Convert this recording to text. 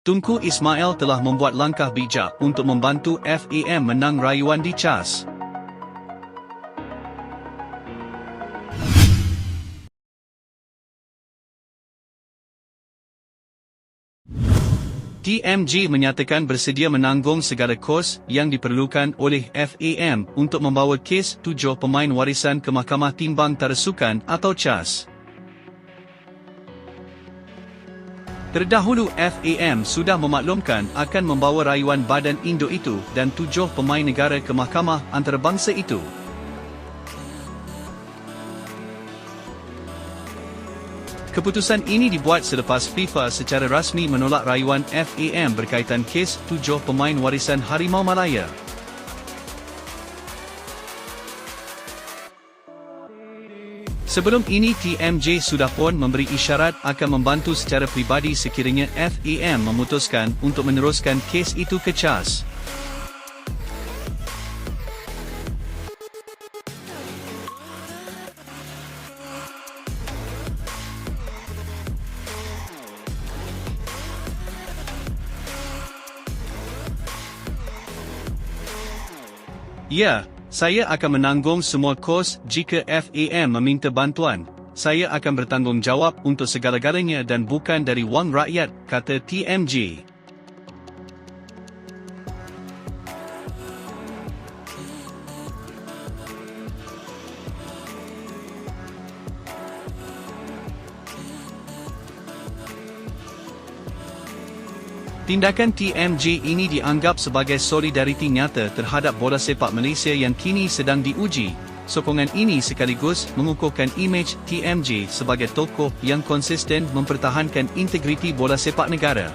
Tunku Ismail telah membuat langkah bijak untuk membantu FAM menang rayuan di CHAS. TMG menyatakan bersedia menanggung segala kos yang diperlukan oleh FAM untuk membawa kes tujuh pemain warisan ke Mahkamah Timbang Tarasukan atau CHAS. Terdahulu FAM sudah memaklumkan akan membawa rayuan badan Indo itu dan tujuh pemain negara ke mahkamah antarabangsa itu. Keputusan ini dibuat selepas FIFA secara rasmi menolak rayuan FAM berkaitan kes tujuh pemain warisan Harimau Malaya. Sebelum ini TMJ sudah pun memberi isyarat akan membantu secara pribadi sekiranya FAM memutuskan untuk meneruskan kes itu ke CHAS. Ya, saya akan menanggung semua kos jika FAM meminta bantuan. Saya akan bertanggungjawab untuk segala-galanya dan bukan dari wang rakyat, kata TMG. Tindakan TMJ ini dianggap sebagai solidariti nyata terhadap bola sepak Malaysia yang kini sedang diuji. Sokongan ini sekaligus mengukuhkan imej TMJ sebagai tokoh yang konsisten mempertahankan integriti bola sepak negara.